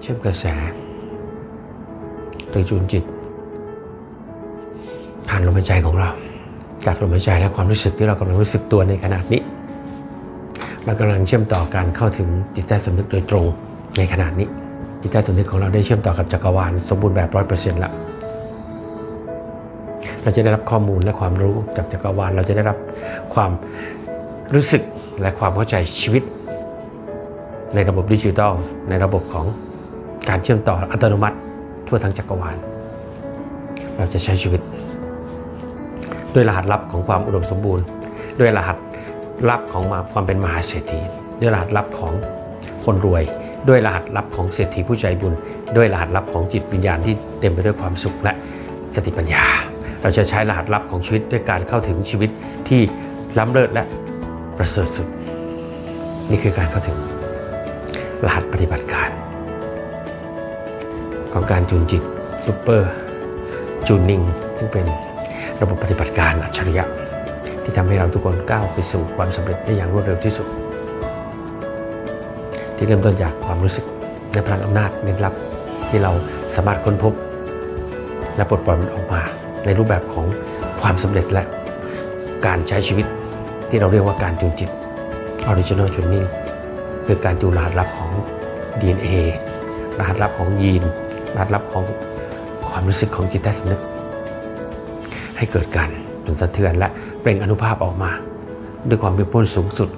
เชื่อมกระแส หรือจูนจิต ผ่านลมหายใจของเรา จากลมหายใจและความรู้สึกที่เรากำลังรู้สึกตัวในขณะนี้ เรากำลังเชื่อมต่อการเข้าถึงจิตใต้สำนึกโดยตรงในขณะนี้จิตใต้สำนึกของเราได้เชื่อมต่อกับจักรวาลสมบูรณ์แบบร้อยเปอร์เซ็นต์แล้วเราจะได้รับข้อมูลและความรู้จากจักรวาล เราจะได้รับความรู้สึกและความเข้าใจชีวิต ในระบบดิจิทัลในระบบของ การเชื่อมต่ออัตโนมัติทั่วทั้งจักรวาล เราจะใช้ชีวิต ด้วยรหัสลับของความอุดมสมบูรณ์ ด้วยรหัสลับของความเป็นมหาเศรษฐี ด้วยรหัสลับของคนรวย ด้วยรหัสลับของเศรษฐีผู้ใจบุญ ด้วยรหัสลับของจิตวิญญาณที่เต็มไปด้วยความสุขและสติปัญญา เราจะใช้รหัสลับของชีวิตด้วยการเข้าถึงชีวิตที่ล้ำเลิศและประเสริฐสุด นี่คือการเข้าถึงรหัสปฏิบัติการ ของการจูนจิตซูเปอร์จูนนิ่งซึ่งเป็นระบบปฏิบัติการอัจฉริยะ ที่ทำให้เราทุกคนก้าวไปสู่ความสำเร็จได้อย่างรวดเร็วที่สุด ที่เริ่มต้นจากความรู้สึกในพลังอำนาจลึกลับที่เราสามารถค้นพบ และปลดปล่อยมันออกมา ในรูปแบบของความสำเร็จและการใช้ชีวิตที่เราเรียกว่าการจูนจิต Original Tuning คือการจูนรหัสลับของ DNA รหัสลับของยีน รหัสลับของความรู้สึกของจิตใต้สำนึก ให้เกิดการจนสะเทือนและเปล่งอนุภาพออกมา ด้วยความเป็นพ้นสูงสุด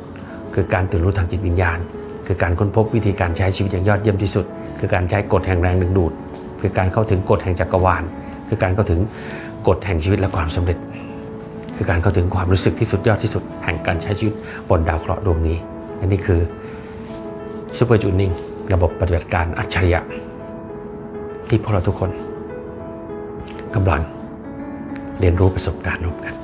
คือการตื่นรู้ทางจิตวิญญาณ คือการค้นพบวิธีการใช้ชีวิตอย่างยอดเยี่ยมที่สุด คือการใช้กฎแห่งแรงดึงดูด คือการเข้าถึงกฎแห่งจักรวาล คือการเข้าถึงกฎแห่งชีวิตและความสำเร็จ คือการเข้าถึงความรู้สึกที่สุดยอดที่สุด แห่งการใช้ชีวิตบนดาวเคราะห์ดวงนี้และนี่คือซูเปอร์จูนิ่งระบบปฏิบัติการอัจฉริยะ ที่พวกเราทุกคนกำลังเรียนรู้ประสบการณ์ร่วมกัน